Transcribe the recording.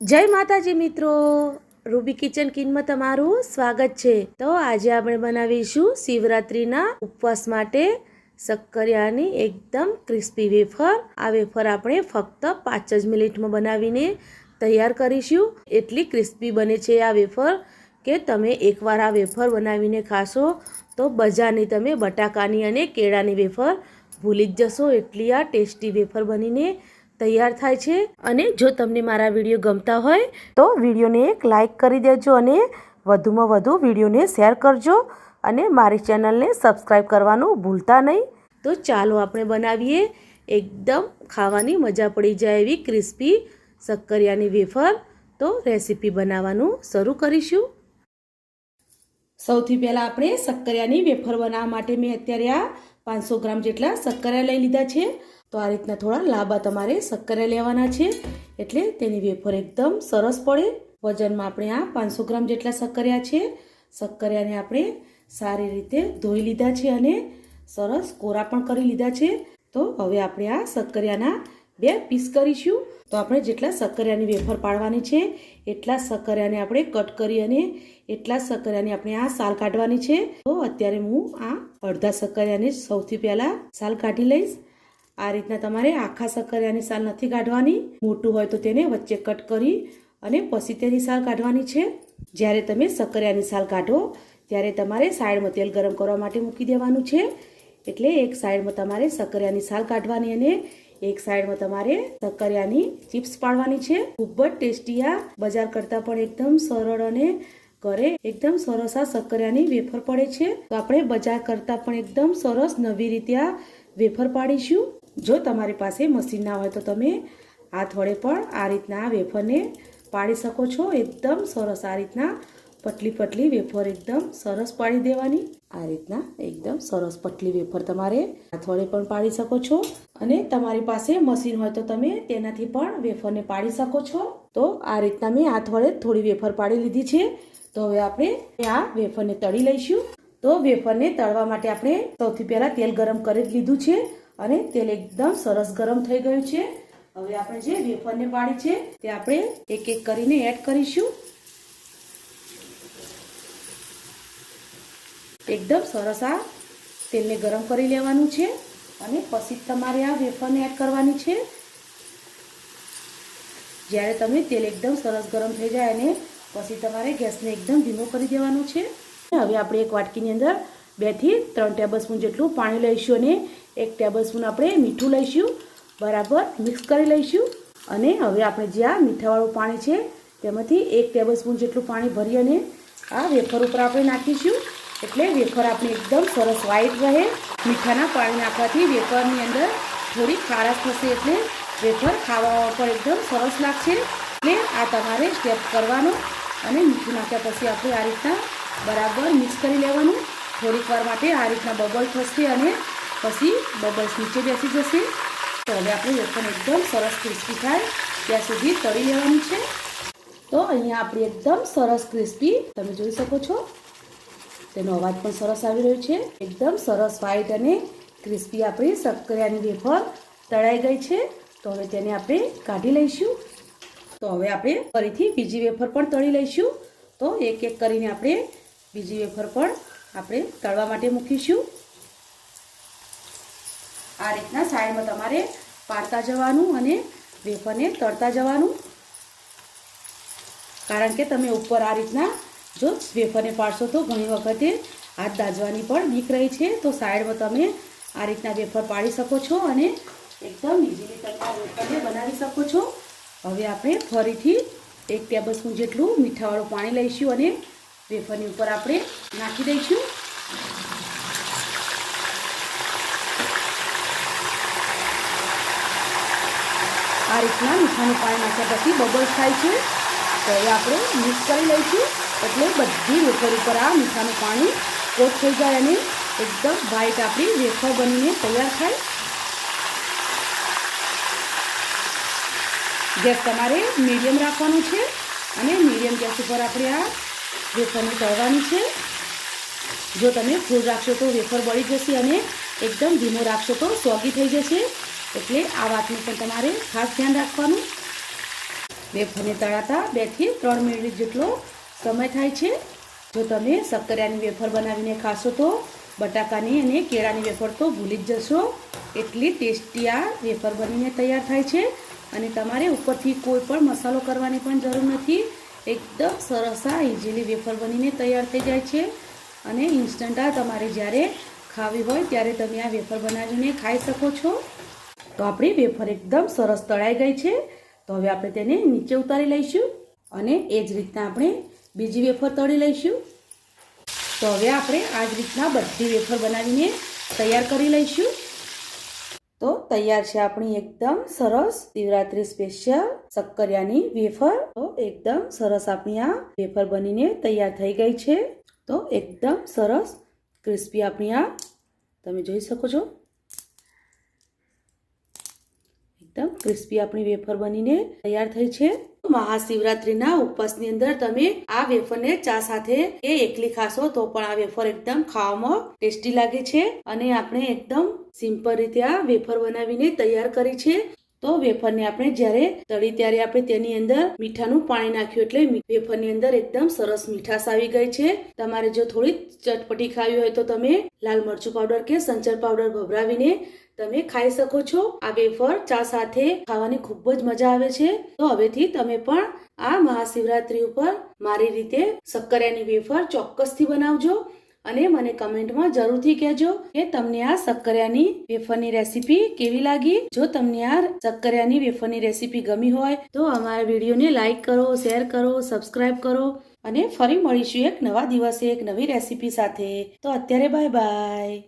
જય માતાજી મિત્રો. રૂબી કિચન કિનમાં તમારું સ્વાગત છે. તો આજે આપણે બનાવીશું શિવરાત્રિના ઉપવાસ માટે શક્કરિયાની એકદમ ક્રિસ્પી વેફર. આ વેફર આપણે ફક્ત પાંચ જ મિનિટમાં બનાવીને તૈયાર કરીશું. એટલી ક્રિસ્પી બને છે આ વેફર કે તમે એકવાર આ વેફર બનાવીને ખાશો તો બજારની તમે બટાકાની અને કેળાની વેફર ભૂલી જ જશો. એટલી આ ટેસ્ટી વેફર બનીને તૈયાર થાય છે અને જો તમને મારા વીડિયો ગમતા હોય, તો વિડીયોને એક લાઈક કરી દેજો અને વધુમાં વધુ વિડીયોને શેર કરજો અને મારી ચેનલને સબસ્ક્રાઈબ કરવાનું ભૂલતા નહીં. તો ચાલો આપણે બનાવીએ એકદમ ખાવાની મજા પડી જાય એવી ક્રિસ્પી શક્કરિયાની વેફર. તો રેસીપી બનાવવાનું શરૂ કરીશું. સૌથી પહેલાં આપણે શક્કરિયાની વેફર બનાવવા માટે મેં અત્યારે આ પાંચસો ગ્રામ જેટલા શક્કરિયા લઈ લીધા છે. તો આ રીતના થોડા લાંબા તમારે શક્કરિયા લેવાના છે. એટલે તેની વેફર એકદમ સરસ પડે. વજનમાં આપણે આ પાંચસો ગ્રામ જેટલા શક્કરિયા છે. શક્કરિયાને આપણે સારી રીતે ધોઈ લીધા છે અને સરસ કોરા પણ કરી લીધા છે. તો હવે આપણે આ શક્કરિયાના બે પીસ કરીશું. તો આપણે જેટલા શક્કરિયાની વેફર પાડવાની છે, એટલા શક્કરિયાને આપણે કટ કરી અને એટલા શક્કરિયાની આપણે આ સાલ કાઢવાની છે. તો અત્યારે હું આ અડધા શક્કરિયાની સૌથી પહેલાં સાલ કાઢી લઈશ. આ રીતના તમારે આખા સકરિયાની સાલ નથી કાઢવાની. મોટું હોય તો તેને વચ્ચે કટ કરી અને પછી તેની સાલ કાઢવાની છે. જ્યારે તમે સકરિયાની સાલ કાઢો, ત્યારે તમારે સાઈડમાં તેલ ગરમ કરવા માટે મૂકી દેવાનું છે. એટલે એક સાઈડમાં તમારે સકરિયાની સાલ કાઢવાની અને એક સાઈડમાં તમારે સકરિયાની ચિપ્સ પાડવાની છે. ખૂબ જ ટેસ્ટી આ. બજાર કરતાં પણ એકદમ સરળ અને ઘરે એકદમ સરસ આ સકરિયાની વેફર પડે છે. તો આપણે બજાર કરતાં પણ એકદમ સરસ નવી રીતે આ વેફર પાડીશું. જો તમારી પાસે મશીન ના હોય તો તમે હાથ વડે પણ આ રીતના વેફરને પાડી શકો છો. એકદમ સરસ આ રીતના પટલી પટલી વેફર એકદમ સરસ પાડી દેવાની. આ રીતના એકદમ સરસ પટલી વેફર તમારે હાથ વડે પણ પાડી શકો છો. અને તમારી પાસે મશીન હોય તો તમે તેનાથી પણ વેફરને પાડી શકો છો. તો આ રીતના મેં હાથ વડે થોડી વેફર પાડી લીધી છે. તો હવે આપણે આ વેફરને તળી લઈશું. તો વેફરને તળવા માટે આપણે સૌથી પહેલાં તેલ ગરમ કરી લીધું છે. અને તેલ એકદમ સરસ ગરમ થઈ ગયું છે. હવે આપણે જે વેફરને પાડી છે તે આપણે એક એક કરીને એડ કરીશું. એકદમ સરસ આ તેલને ગરમ કરી લેવાનું છે અને પછી તમારે આ વેફરને એડ કરવાની છે. જ્યારે તમે તેલ એકદમ સરસ ગરમ થઈ જાય અને પછી તમારે ગેસને એકદમ ધીમો કરી દેવાનું છે. હવે આપણે એક વાટકીની અંદર બેથી ત્રણ ટેબલ સ્પૂન જેટલું પાણી લઈશું અને એક ટેબલ સ્પૂન આપણે મીઠું લઈશું. બરાબર મિક્સ કરી લઈશું. અને હવે આપણે જે આ મીઠાવાળું પાણી છે, તેમાંથી એક ટેબલ સ્પૂન જેટલું પાણી ભરી અને આ વેફર ઉપર આપણે નાખીશું. એટલે વેફર આપણે એકદમ સરસ વ્હાઈટ રહે. મીઠાના પાણી નાખવાથી વેફરની અંદર થોડી ખારાશ થશે એટલે વેફર ખાવા પર એકદમ સરસ લાગશે. એટલે આ તમારે સ્ટેપ કરવાનો અને મીઠું નાખ્યા પછી આપણે આ રીતના બરાબર મિક્સ કરી લેવાનું. થોડીક વાર માટે આ રીતના બબલ થશે અને પછી બબલ્સ નીચે બેસી જશે. તો હવે આપણું વેફર એકદમ સરસ ક્રિસ્પી થાય ત્યાં સુધી તળી લેવાનું છે. તો અહીંયા આપણી એકદમ સરસ ક્રિસ્પી તમે જોઈ શકો છો. તેનો અવાજ પણ સરસ આવી રહ્યો છે. એકદમ સરસ વ્હાઈટ અને ક્રિસ્પી આપણી સક્કરિયાની વેફર તળાઈ ગઈ છે. તો હવે તેને આપણે કાઢી લઈશું. તો હવે આપણે ફરીથી બીજી વેફર પણ તળી લઈશું. તો એક એક કરીને આપણે બીજી વેફર પણ આપણે તળવા માટે મૂકીશું. આ રીતના સાઈડમાં તમારે પાડતા જવાનું અને વેફરને તળતા જવાનું. કારણ કે તમે ઉપર આ રીતના જો વેફરને પાડશો તો ઘણી વખતે હાથ દાજવાની પણ બીક રહી છે. તો સાઈડમાં તમે આ રીતના વેફર પાડી શકો છો અને એકદમ ઇઝીલી તમે વેફરને બનાવી શકો છો. હવે આપણે ફરીથી એક ટેબલ સ્પૂન જેટલું મીઠાવાળું પાણી લઈશું અને વેફરની ઉપર આપણે નાખી દઈશું. આ રીતના મીઠાનું પાણી નાખ્યા પછી બબલ્સ થાય છે. તો એ આપણે મિક્સ કરી લઈશું. એટલે બધી વેફર ઉપર આ મીઠાનું પાણી કોટ થઈ જાય અને એકદમ વ્હાઈટ આપણી વેફર બનીને તૈયાર થાય. ગેસ તમારે મીડિયમ રાખવાનું છે. અને મીડિયમ ગેસ ઉપર આપણે આ વેફરને તળવાની છે, જો તમે ફૂલ રાખશો તો વેફર બળી જશે અને એકદમ ધીમો રાખશો તો સોગી થઈ જશે. એટલે આ વાતનું પણ તમારે ખાસ ધ્યાન રાખવાનું. વેફરને તળાતા બેથી ત્રણ મિનિટ જેટલો સમય થાય છે. જો તમે શક્કરિયાની વેફર બનાવીને ખાશો તો બટાકાની અને કેળાની વેફર તો ભૂલી જ જશો. એટલી ટેસ્ટી આ વેફર બનીને તૈયાર થાય છે. અને તમારે ઉપરથી કોઈ પણ મસાલો કરવાની પણ જરૂર નથી. એકદમ સરસ આ ઇઝીલી વેફર બનીને તૈયાર થઈ જાય છે. અને ઇન્સ્ટન્ટ આ તમારે જ્યારે ખાવી હોય ત્યારે તમે આ વેફર બનાવીને ખાઈ શકો છો. તો આપણી વેફર એકદમ સરસ તળાઈ ગઈ છે. તો હવે આપણે તેને નીચે ઉતારી લઈશું અને એ જ રીતના આપણે બીજી વેફર તળી લઈશું. તો હવે આપણે આ જ રીતના બધી વેફર બનાવીને તૈયાર કરી લઈશું. તો તૈયાર છે આપણી એકદમ સરસ શિવરાત્રી સ્પેશિયલ શક્કરિયાની વેફર. તો એકદમ સરસ આપણી આ વેફર બનીને તૈયાર થઈ ગઈ છે. તો એકદમ સરસ ક્રિસ્પી આપણી આ. તમે જોઈ શકો છો. એકદમ ક્રિસ્પી આપણી વેફર બનીને તૈયાર થઈ છે. મહાશિવરાત્રીના ઉપવાસની અંદર તમે આ વેફરને ચા સાથે કે એકલી ખાશો તો પણ આ વેફર એકદમ ખાવામાં ટેસ્ટી લાગે છે. અને આપણે એકદમ સિમ્પલ રીતે આ વેફર બનાવીને તૈયાર કરી છે. તો વેફરને આપણે જ્યારે તળી ત્યારે આપણે તેની અંદર મીઠાનું પાણી નાખ્યું એટલે વેફરની અંદર એકદમ સરસ મીઠાશ આવી ગઈ છે. તમારે જો થોડી ચટપટી ખાવી હોય તો તમે લાલ મરચું પાવડર કે સંચર પાવડર ભભરાવીને તમે ખાઈ શકો છો. આ વેફર ચા સાથે ખાવાની ખૂબ જ મજા આવે છે. તો હવેથી તમે પણ આ મહાશિવરાત્રી ઉપર મારી રીતે શક્કરિયાની વેફર ચોક્કસથી બનાવજો. અને મને કમેન્ટમાં જરૂરથી કહેજો કે તમને આ શક્કરિયાની વેફરની રેસીપી કેવી લાગી? જો તમને આ શક્કરિયાની વેફરની રેસીપી ગમી હોય, તો અમારા વિડીયોને લાઇક કરો, શેર કરો સબસ્ક્રાઈબ કરો અને ફરી મળીશું એક નવા દિવસે એક નવી રેસીપી સાથે. તો અત્યારે બાય બાય.